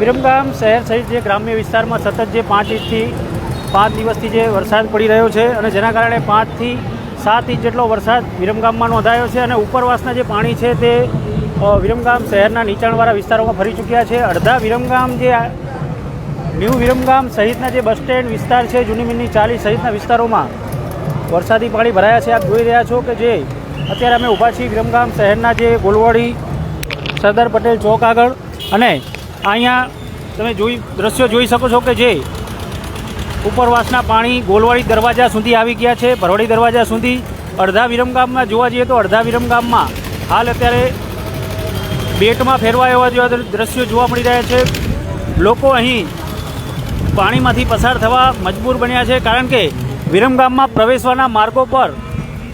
વિરમગામ શહેર સહિત જે ગ્રામ્ય વિસ્તારમાં સતત જે પાંચ ઇંચથી પાંચ દિવસથી જે વરસાદ પડી રહ્યો છે અને જેના કારણે પાંચથી સાત ઇંચ જેટલો વરસાદ વિરમગામમાં નોંધાયો છે અને ઉપરવાસના જે પાણી છે તે વિરમગામ શહેરના નીચાણવાળા વિસ્તારોમાં ફરી ચૂક્યા છે. અડધા વિરમગામ જે ન્યૂ વિરમગામ સહિતના જે બસ સ્ટેન્ડ વિસ્તાર છે, જૂની મિની ચાલી સહિતના વિસ્તારોમાં વરસાદી પાણી ભરાયા છે. આપ જોઈ રહ્યા છો કે જે અત્યારે અમે ઊભા છીએ વિરમગામ શહેરના જે ગોલવાડી સરદાર પટેલ ચોક આગળ. અને અહીંયા તમે જોઈ, દ્રશ્યો જોઈ શકો છો કે જે ઉપરવાસના પાણી ગોલવાડી દરવાજા સુધી આવી ગયા છે, ભરવાડી દરવાજા સુધી. અડધા વિરમગામમાં જોવા જઈએ તો અડધા વિરમગામમાં હાલ અત્યારે બેટમાં ફેરવાય એવા જેવા દ્રશ્યો જોવા મળી રહ્યા છે. લોકો અહીં પાણીમાંથી પસાર થવા મજબૂર બન્યા છે, કારણ કે વિરમગામમાં પ્રવેશવાના માર્ગો પર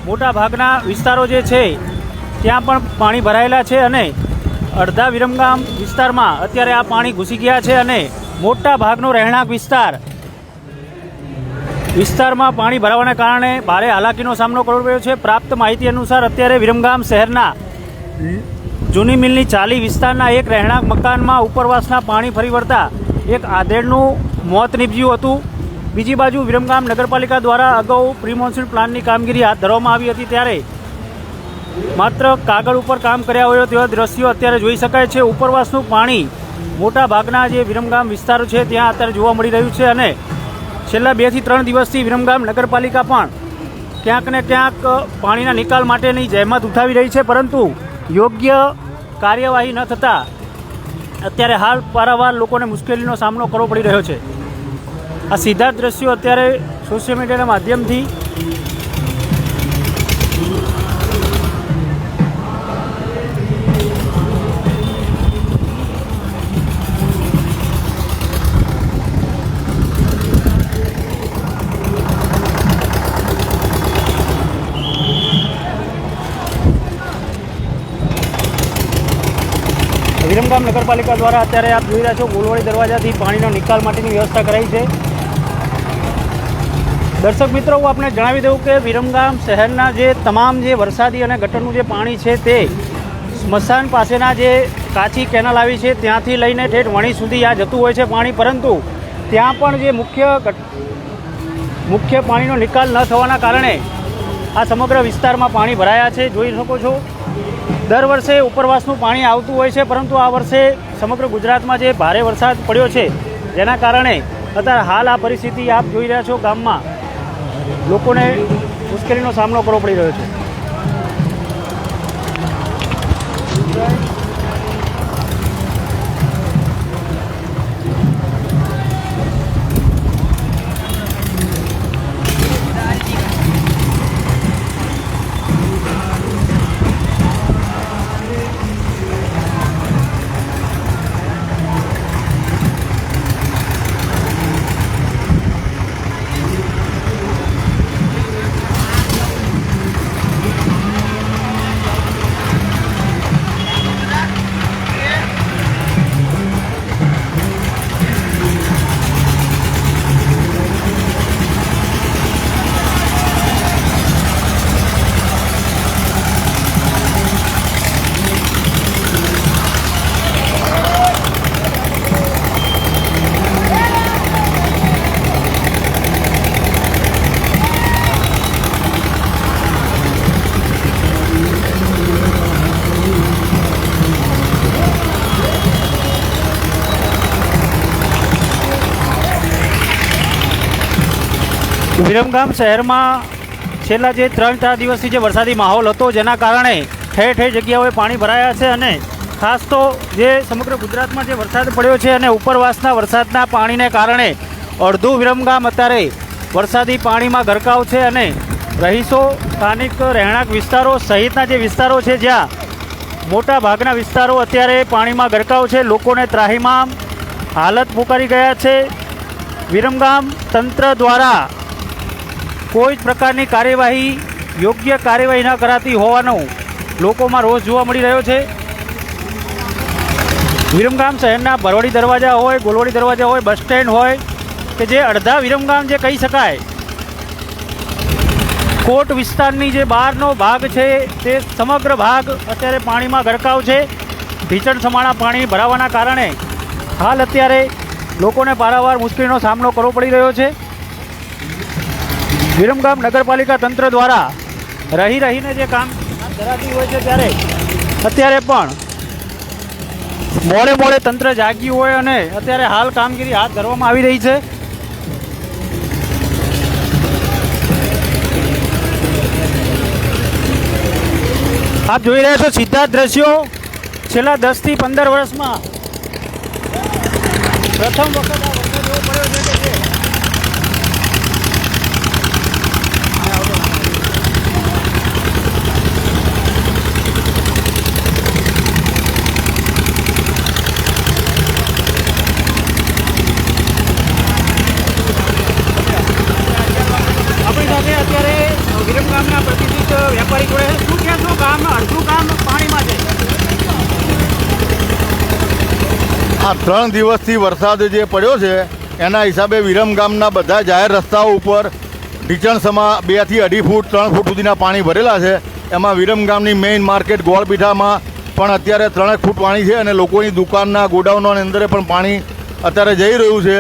મોટા ભાગના વિસ્તારો જે છે, ત્યાં પણ પાણી ભરાયેલા છે અને અડધા વિરમગામ વિસ્તારમાં અત્યારે આ પાણી ઘૂસી ગયા છે અને મોટા ભાગનો રહેણાંક વિસ્તાર વિસ્તારમાં પાણી ભરાવાના કારણે ભારે હાલાકીનો સામનો કરવો પડ્યો છે. પ્રાપ્ત માહિતી અનુસાર અત્યારે વિરમગામ શહેરના જૂની મિલની ચાલી વિસ્તારના એક રહેણાંક મકાનમાં ઉપરવાસના પાણી ફરી વળતા એક આધેડનું મોત નીપજ્યું હતું. બીજી બાજુ વિરમગામ નગરપાલિકા દ્વારા અગાઉ પ્રી પ્લાનની કામગીરી હાથ ધરવામાં આવી હતી. ત્યારે માત્ર કાગળ ઉપર કામ કર્યા હોય તેવા દ્રશ્યો અત્યારે જોઈ શકાય છે. ઉપરવાસનું પાણી મોટા ભાગના જે વિરમગામ વિસ્તારો છે, ત્યાં અત્યારે જોવા મળી રહ્યું છે અને છેલ્લા બેથી ત્રણ દિવસથી વિરમગામ નગરપાલિકા પણ ક્યાંક ને ક્યાંક પાણીના નિકાલ માટેની જહેમત ઉઠાવી રહી છે, પરંતુ યોગ્ય કાર્યવાહી ન થતાં અત્યારે હાલ પારાવાર લોકોને મુશ્કેલીનો સામનો કરવો પડી રહ્યો છે. આ સીધા દ્રશ્યો અત્યારે સોશિયલ મીડિયાના માધ્યમથી વિરમગામ નગરપાલિકા દ્વારા અત્યારે આપ જોઈ રહ્યા છો, ગોલવાડી દરવાજાથી પાણીનો નિકાલ માટેની વ્યવસ્થા કરાઈ છે. દર્શક મિત્રો, હું આપને જણાવી દઉં કે વિરમગામ શહેરના જે તમામ જે વરસાદી અને ગટરનું જે પાણી છે તે સ્મશાન પાસેના જે કાચી કેનાલ આવી છે, ત્યાંથી લઈને ઠેઠ વણી સુધી આ જતું હોય છે પાણી, પરંતુ ત્યાં પણ જે મુખ્ય મુખ્ય પાણીનો નિકાલ ન થવાના કારણે આ સમગ્ર વિસ્તારમાં પાણી ભરાયા છે. જોઈ શકો છો દર વર્ષે ઉપરવાસનું પાણી આવતું હોય છે, પરંતુ આ વર્ષે સમગ્ર ગુજરાતમાં જે ભારે વરસાદ પડ્યો છે, જેના કારણે અત્યારે હાલ આ પરિસ્થિતિ આપ જોઈ રહ્યા છો ગામમાં લોકોને મુશ્કેલીનો સામનો કરવો પડી રહ્યો છે. વિરમગામ શહેરમાં છેલ્લા જે ત્રણ ચાર દિવસથી જે વરસાદી માહોલ હતો, જેના કારણે ઠેર ઠેર જગ્યાઓએ પાણી ભરાયા છે અને ખાસ તો જે સમગ્ર ગુજરાતમાં જે વરસાદ પડ્યો છે અને ઉપરવાસના વરસાદના પાણીને કારણે અડધું વિરમગામ અત્યારે વરસાદી પાણીમાં ગરકાવ છે અને રહીશો સ્થાનિક રહેણાંક વિસ્તારો સહિતના જે વિસ્તારો છે, જ્યાં મોટા ભાગના વિસ્તારો અત્યારે પાણીમાં ગરકાવ છે. લોકોને ત્રાહીમામ હાલત પુકારી ગયા છે. વિરમગામ તંત્ર દ્વારા કોઈ જ પ્રકારની કાર્યવાહી, યોગ્ય કાર્યવાહી ન કરાતી હોવાનો લોકોમાં રોષ જોવા મળી રહ્યો છે. વિરમગામ શહેરના ભરવાડી દરવાજા હોય, ગોલવાડી દરવાજા હોય, બસ સ્ટેન્ડ હોય, કે જે અડધા વિરમગામ જે કહી શકાય, કોટ વિસ્તારની જે બહારનો ભાગ છે, તે સમગ્ર ભાગ અત્યારે પાણીમાં ગરકાવ છે. ભીચણ સમાણા પાણી ભરાવાના કારણે હાલ અત્યારે લોકોને પારાવાર મુશ્કેલીનો સામનો કરવો પડી રહ્યો છે. વિરમગામ નગરપાલિકા તંત્ર દ્વારા રહી રહીને જે કામ ધરાતી હોય છે ત્યારે અત્યારે પણ મોડે મોડે તંત્ર જાગ્યું હોય અને અત્યારે હાલ કામગીરી હાથ ધરવામાં આવી રહી છે. આપ જોઈ રહ્યા છો સીધા દ્રશ્યો. છેલ્લા દસથી પંદર વર્ષમાં પ્રથમ વખત આ વરસાદ એવો પડ્યો છે કે જે આપણી સાથે અત્યારે વિરમગામના પ્રતિષ્ઠિત વેપારી જોડે છે. શું ગામ અડધું કામ પાણીમાં છે આ ત્રણ દિવસથી વરસાદ જે પડ્યો છે, એના હિસાબે વિરમ ગામના બધા જાહેર રસ્તાઓ ઉપર ઢીચણસમાં બેથી અઢી ફૂટ, ત્રણ ફૂટ સુધીના પાણી ભરેલા છે. એમાં વિરમ ગામની મેઇન માર્કેટ ગોળપીઠામાં પણ અત્યારે ત્રણેક ફૂટ પાણી છે અને લોકોની દુકાનના ગોડાઉનોની અંદર પણ પાણી અત્યારે જઈ રહ્યું છે.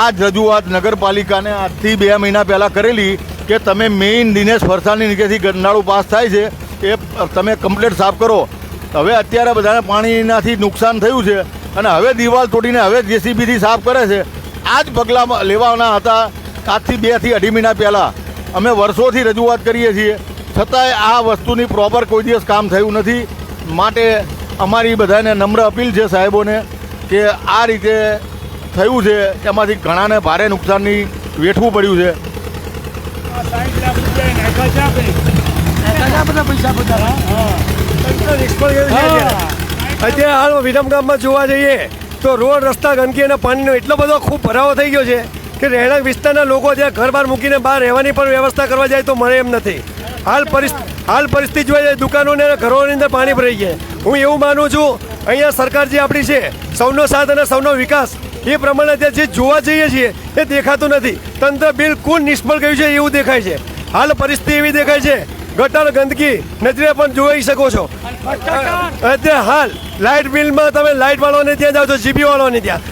આ જ રજૂઆત નગરપાલિકાને આજથી બે મહિના પહેલાં કરેલી. કે તમે મેઇન દિનેશ ફરસાણની નીચેથી ગંડાળું પાસ થાય છે, એ તમે કમ્પ્લેટ સાફ કરો. હવે અત્યારે બધાને પાણીનાથી નુકસાન થયું છે અને હવે દિવાલ તોડીને હવે જેસીબીથી સાફ કરે છે. આ જ પગલાં લેવાના હતા આજથી બેથી અઢી મહિના પહેલાં. અમે વર્ષોથી રજૂઆત કરીએ છીએ. છતાંય આ વસ્તુની પ્રોપર કોઈ દિવસ કામ થયું નથી. માટે અમારી બધાને નમ્ર અપીલ છે સાહેબોને કે આ રીતે થયું છે, એમાંથી ઘણાને ભારે નુકસાનની વેઠવું પડ્યું છે. અત્યારે હાલ વિરમગામમાં જોવા જઈએ તો રોડ, રસ્તા, ગંદકી અને પાણીનો એટલો બધો ખૂબ ભરાવો થઈ ગયો છે કે રહેણાંક વિસ્તારના લોકો ત્યાં ઘર બહાર મૂકીને બહાર રહેવાની પણ વ્યવસ્થા કરવા જાય તો મળે એમ નથી. હાલ પરિસ્થિતિ હાલ પરિસ્થિતિ જોઈએ જાય દુકાનો અને ઘરોની અંદર પાણી ભરાઈ ગયા. હું એવું માનું છું, અહીંયા સરકાર જે આપણી છે, સૌનો સાથ અને સૌનો વિકાસ એ પ્રમાણે ત્યાં જે જોવા જઈએ છીએ એ દેખાતું નથી. તંત્ર બિલકુલ નિષ્ફળ ગયું છે એવું દેખાય છે. હાલ પરિસ્થિતિ એવી દેખાય છે ગટર ગંદકી નજરે પણ જોઈ શકો છો. અત્યારે હાલ લાઇટ બિલમાં તમે લાઇટ વાળાને ત્યાં જાઓ છો જીબી વાળાને ત્યાં.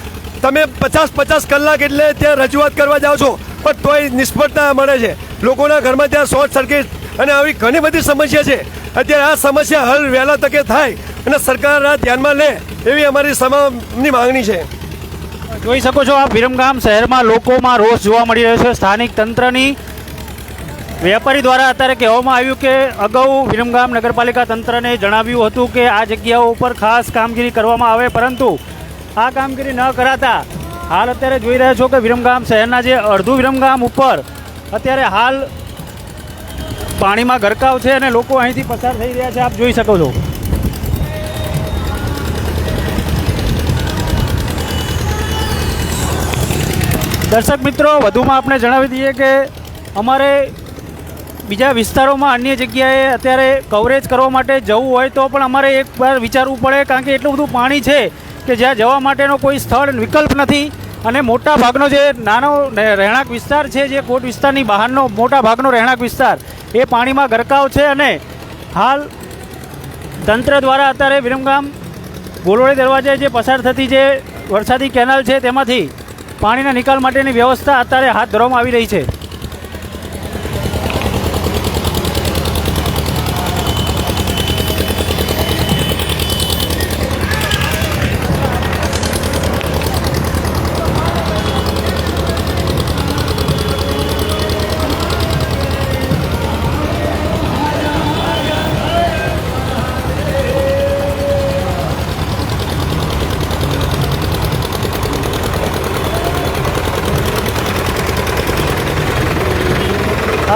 તમે પચાસ પચાસ કલાક એટલે ત્યાં રજૂઆત કરવા જાઓ છો પણ તોય નિષ્ફળતા મળે છે. લોકોના ઘરમાં ત્યાં શોર્ટ સર્કિટ અને આવી ઘણી બધી સમસ્યા છે. અત્યારે આ સમસ્યા હલ વહેલા તકે થાય અને સરકાર આ ધ્યાનમાં લે એવી અમારી સમાની માંગણી છે. જોઈ શકો છો આ વિરમગામ શહેરમાં લોકોમાં રોષ જોવા મળી રહ્યો છે. સ્થાનિક તંત્રની વેપારી દ્વારા અત્યારે કહેવામાં આવ્યું કે અગાઉ વિરમગામ નગરપાલિકા તંત્રને જણાવ્યું હતું કે આ જગ્યાઓ ઉપર ખાસ કામગીરી કરવામાં આવે, પરંતુ આ કામગીરી ન કરાતા હાલ અત્યારે જોઈ રહ્યા છો કે વિરમગામ શહેરના જે અડધું વિરમગામ ઉપર અત્યારે હાલ પાણીમાં ગરકાવ છે અને લોકો અહીંથી પસાર થઈ રહ્યા છે. આપ જોઈ શકો છો. દર્શક મિત્રો, વધુમાં આપણે જણાવી દઈએ કે અમારે બીજા વિસ્તારોમાં અન્ય જગ્યાએ અત્યારે કવરેજ કરવા માટે જવું હોય તો પણ અમારે એક વાર વિચારવું પડે, કારણ કે એટલું બધું પાણી છે કે જ્યાં જવા માટેનો કોઈ સ્થળ વિકલ્પ નથી. અને મોટા ભાગનો જે નાનો રહેણાંક વિસ્તાર છે, જે કોટ વિસ્તારની બહારનો મોટા ભાગનો રહેણાંક વિસ્તાર, એ પાણીમાં ગરકાવ છે. અને હાલ તંત્ર દ્વારા અત્યારે વિરમગામ ગોલોળી દરવાજે જે પસાર થતી જે વરસાદી કેનાલ છે, તેમાંથી પાણીના નિકાલ માટેની વ્યવસ્થા અત્યારે હાથ ધરવામાં આવી રહી છે.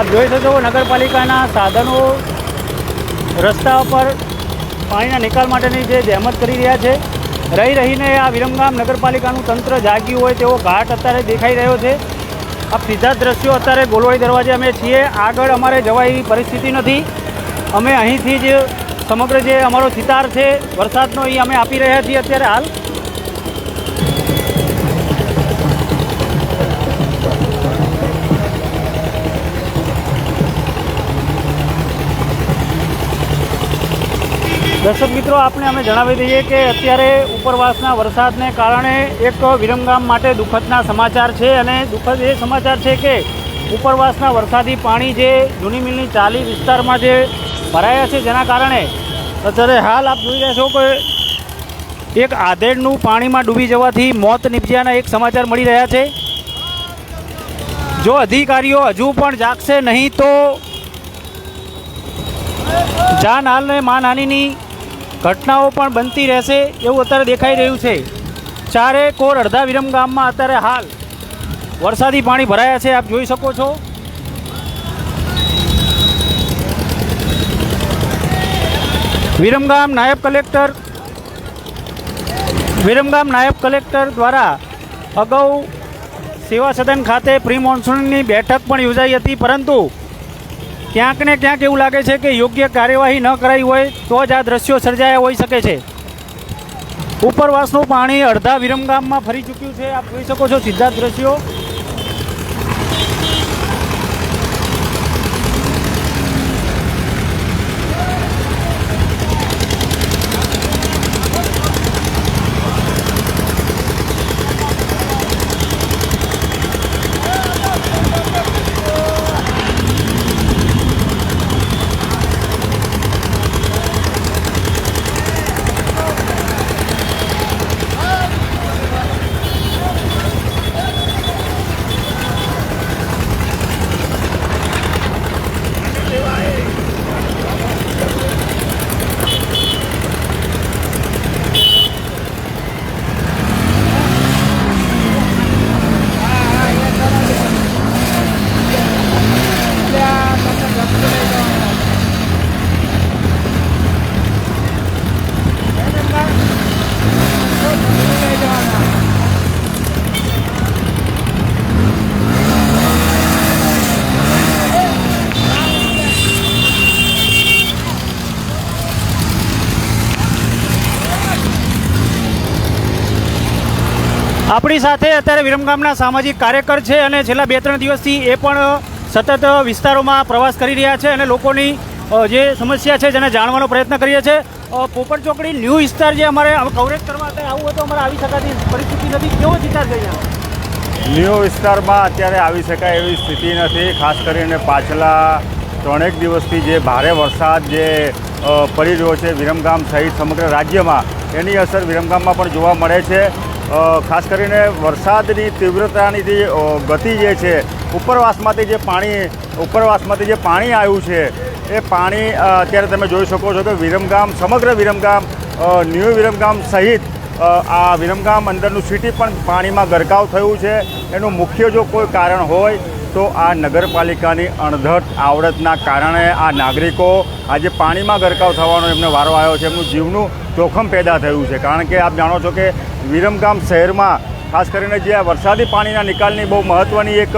આપ જોઈ શકો નગરપાલિકાના સાધનો રસ્તા પર પાણીના નિકાલ માટેની જે જહેમત કરી રહ્યા છે. રહી રહીને આ વિરમગામ નગરપાલિકાનું તંત્ર જાગ્યું હોય તેવો ઘાટ અત્યારે દેખાઈ રહ્યો છે. આ સીધા દ્રશ્યો અત્યારે ગોલવાડી દરવાજે અમે છીએ. આગળ અમારે જવા એવી પરિસ્થિતિ નથી. અમે અહીંથી જ સમગ્ર જે અમારો સિતાર છે, વરસાદનો એ અમે આપી રહ્યા છીએ અત્યારે હાલ. દર્શક મિત્રો આપણે અમે જણાવી દઈએ કે અત્યારે ઉપરવાસના વરસાદને કારણે એક વિરમગામ માટે દુઃખદના સમાચાર છે અને દુઃખદ એ સમાચાર છે કે ઉપરવાસના વરસાદી પાણી જે જૂની મિલની ચાલી વિસ્તારમાં જે ભરાયા છે, જેના કારણે અત્યારે હાલ આપ જોઈ રહ્યા છો કે એક આધેડનું પાણીમાં ડૂબી જવાથી મોત નીપજ્યાના એક સમાચાર મળી રહ્યા છે. જો અધિકારીઓ હજુ પણ જાગશે નહીં તો જાનહાલ ને માનહાનિની ઘટનાઓ પણ બનતી રહેશે એવું અત્યારે દેખાઈ રહ્યું છે. ચારે કોર અડધા વિરમ ગામમાં અત્યારે હાલ વરસાદી પાણી ભરાયા છે, આપ જોઈ શકો છો. વિરમગામ નાયબ કલેક્ટર વિરમગામ નાયબ કલેક્ટર દ્વારા અગાઉ સેવા સદન ખાતે પ્રી મોન્સૂનની બેઠક પણ યોજાઈ હતી, પરંતુ ક્યાંક ને ક્યાંક એવું લાગે છે કે યોગ્ય કાર્યવાહી ન કરાઈ હોય તો જ આ દ્રશ્યો સર્જાયા હોઈ શકે છે. ઉપરવાસનું પાણી અડધા વિરમગામમાં ફરી ચૂક્યું છે. આપ જોઈ શકો છો સીધા દ્રશ્યો. આપણી સાથે અત્યારે વિરમગામના સામાજિક કાર્યકર છે અને છેલ્લા બે ત્રણ દિવસથી એ પણ સતત વિસ્તારોમાં પ્રવાસ કરી રહ્યા છે અને લોકોની જે સમસ્યા છે જેને જાણવાનો પ્રયત્ન કરીએ છીએ. પોપટ ચોકડી ન્યૂ વિસ્તાર જે અમારે કવરેજ કરવા હતા આવવું હોય તો અમારે આવી શકાતી પરિસ્થિતિ નથી. કેવો વિચાર થઈ ન્યૂ વિસ્તારમાં અત્યારે આવી શકાય એવી સ્થિતિ નથી. ખાસ કરીને પાછલા ત્રણેક દિવસથી જે ભારે વરસાદ જે પડી રહ્યો છે વિરમગામ સહિત સમગ્ર રાજ્યમાં, એની અસર વિરમગામમાં પણ જોવા મળે છે. ખાસ કરીને વરસાદની તીવ્રતાની જે ગતિ જે છે, ઉપરવાસમાંથી જે પાણી, ઉપરવાસમાંથી જે પાણી આવ્યું છે, એ પાણી અત્યારે તમે જોઈ શકો છો કે વિરમગામ, સમગ્ર વિરમગામ ન્યૂ વિરમગામ સહિત આ વિરમગામ અંદરનું સિટી પણ પાણીમાં ગરકાવ થયું છે. એનું મુખ્ય જો કોઈ કારણ હોય, તો આ નગરપાલિકાની અણધટ આવડતના કારણે આ નાગરિકો આજે પાણીમાં ગરકાવ થવાનો એમને વારો આવ્યો છે. એમનું જીવનું જોખમ પેદા થયું છે. કારણ કે આપ જાણો છો કે વિરમગામ શહેરમાં, ખાસ કરીને જે આ વરસાદી પાણીના નિકાલની બહુ મહત્ત્વની એક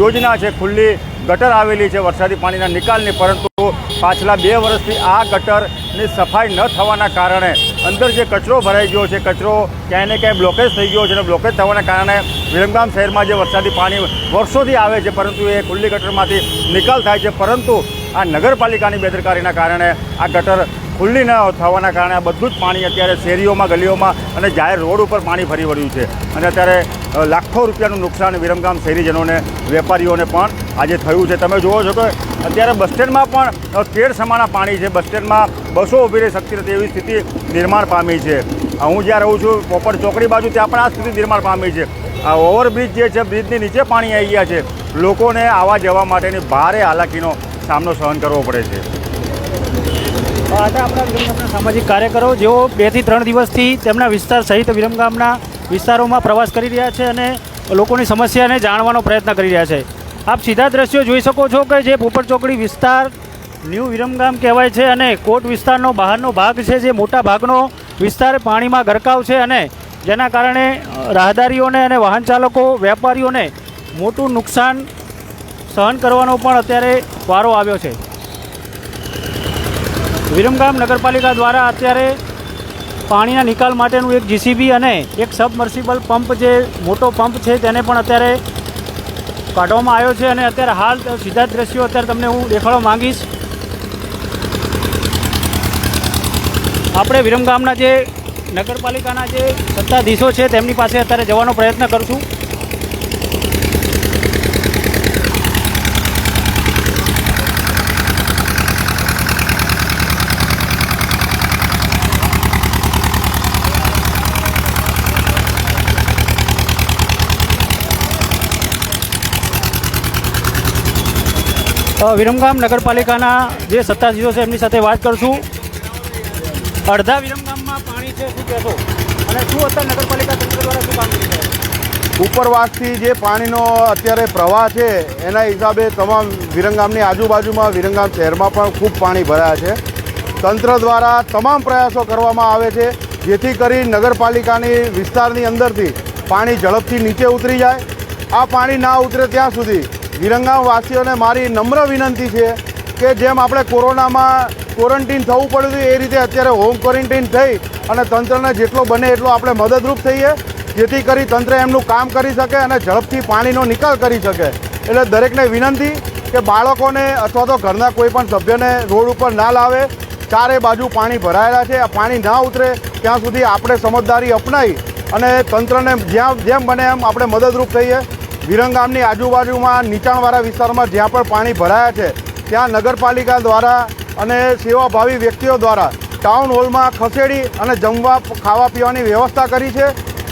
યોજના છે. ખુલ્લી ગટર આવેલી છે વરસાદી પાણીના નિકાલની, પરંતુ પાછલા બે વર્ષથી આ ગટરની સફાઈ ન થવાના કારણે અંદર જે કચરો ભરાઈ ગયો છે, કચરો ક્યાંય ને ક્યાંય બ્લોકેજ થઈ ગયો છે અને બ્લોકેજ થવાના કારણે વિરમગામ શહેરમાં જે વરસાદી પાણી વર્ષોથી આવે છે, પરંતુ એ ખુલ્લી ગટરમાંથી નિકાલ થાય છે. પરંતુ આ નગરપાલિકાની બેદરકારીના કારણે આ ગટર ખુલ્લી ન થવાના કારણે આ બધું જ પાણી અત્યારે શેરીઓમાં, ગલીઓમાં અને જાહેર રોડ ઉપર પાણી ફરી વળ્યું છે. અને અત્યારે લાખો રૂપિયાનું નુકસાન વિરમગામ શહેરીજનોને વેપારીઓને પણ આજે થયું છે. તમે જુઓ છો કે અત્યારે બસ સ્ટેન્ડમાં પણ કેડ સમાના પાણી છે. બસ સ્ટેન્ડમાં બસો ઊભી રહી શકતી નથી એવી સ્થિતિ નિર્માણ પામી છે. હું જ્યાં રહું છું, પોપટ ચોકડી બાજુ, ત્યાં પણ આ સ્થિતિ નિર્માણ પામી છે. આ ઓવરબ્રિજ જે છે, બ્રિજની નીચે પાણી આવી ગયા છે. લોકોને આવવા જવા માટેની ભારે હાલાકીનો સામનો સહન કરવો પડે છે. આ હતા આપણા વિરમગામના સામાજિક કાર્યકરો જેઓ બેથી ત્રણ દિવસથી તેમના વિસ્તાર સહિત વિરમગામના વિસ્તારોમાં પ્રવાસ કરી રહ્યા છે અને લોકોની સમસ્યાને જાણવાનો પ્રયત્ન કરી રહ્યા છે. આપ સીધા દ્રશ્યો જોઈ શકો છો કે જે પોપટ વિસ્તાર ન્યૂ વિરમગામ કહેવાય છે અને કોટ વિસ્તારનો બહારનો ભાગ છે જે મોટા ભાગનો વિસ્તાર પાણીમાં ગરકાવ છે અને જેના કારણે રાહદારીઓને અને વાહન ચાલકો, વેપારીઓને મોટું નુકસાન સહન કરવાનો પણ અત્યારે વારો આવ્યો છે. વિરમગામ નગરપાલિકા દ્વારા અત્યારે પાણીના નિકાલ માટેનું એક જીસીબી અને એક સબમર્સિબલ પંપ જે મોટો પંપ છે તેને પણ અત્યારે કાઢવામાં આવ્યો છે અને અત્યારે હાલ સીધા દ્રશ્યો અત્યારે તમને હું દેખાડવા માંગીશ. આપણે વિરમગામના જે નગરપાલિકાના જે સત્તાધીશો છે તેમની પાસે અત્યારે જવાનો પ્રયત્ન કરશું. વિરમગામ નગરપાલિકાના જે સત્તાધીશો છે, એમની સાથે વાત કરશું. અડધા વિરમગામમાં પાણી છે, શું કહેશો? અને શું અત્યારે નગરપાલિકા તંત્ર દ્વારા શું કામ છે? ઉપરવાસથી જે પાણીનો અત્યારે પ્રવાહ છે, એના હિસાબે તમામ વિરંગામની આજુબાજુમાં વિરંગામ શહેરમાં પણ ખૂબ પાણી ભરાયા છે. તંત્ર દ્વારા તમામ પ્રયાસો કરવામાં આવે છે, જેથી કરી નગરપાલિકાની વિસ્તારની અંદરથી પાણી ઝડપથી નીચે ઉતરી જાય. આ પાણી ના ઉતરે ત્યાં સુધી વિરંગામ વાસીઓને મારી નમ્ર વિનંતી છે કે જેમ આપણે કોરોનામાં ક્વોરન્ટીન થવું પડ્યું એ રીતે અત્યારે હોમ ક્વોરન્ટીન થઈ અને તંત્રને જેટલો બને એટલો આપણે મદદરૂપ થઈએ, જેથી કરી તંત્ર એમનું કામ કરી શકે અને ઝડપથી પાણીનો નિકાલ કરી શકે. એટલે દરેકને વિનંતી કે બાળકોને અથવા તો ઘરના કોઈ પણ સભ્યને રોડ ઉપર ના લાવે. ચારે બાજુ પાણી ભરાયેલા છે, આ પાણી ના ઉતરે, ત્યાં સુધી આપણે સમજદારી અપનાવી અને તંત્રને જ્યાં જેમ બને એમ આપણે મદદરૂપ થઈએ. વિરંગામની આજુબાજુમાં નીચાણવાળા વિસ્તારમાં જ્યાં પણ પાણી ભરાયા છે, ત્યાં નગરપાલિકા દ્વારા અને સેવાભાવી વ્યક્તિઓ દ્વારા ટાઉન હોલમાં ખસેડી અને જમવા, ખાવા પીવાની વ્યવસ્થા કરી છે.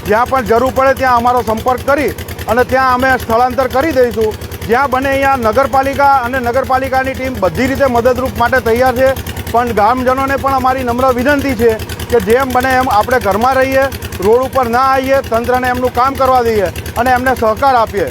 જ્યાં પણ જરૂર પડે ત્યાં અમારો સંપર્ક કરી અને ત્યાં અમે સ્થળાંતર કરી દઈશું. જ્યાં બને અહીંયા નગરપાલિકા અને નગરપાલિકાની ટીમ બધી રીતે મદદરૂપ માટે તૈયાર છે. પણ ગામજનોને પણ અમારી નમ્ર વિનંતી છે કે જેમ બને એમ આપણે ઘરમાં રહીએ, રોડ ઉપર ના આવીએ, તંત્રને એમનું કામ કરવા દઈએ અને એમને સહકાર આપીએ.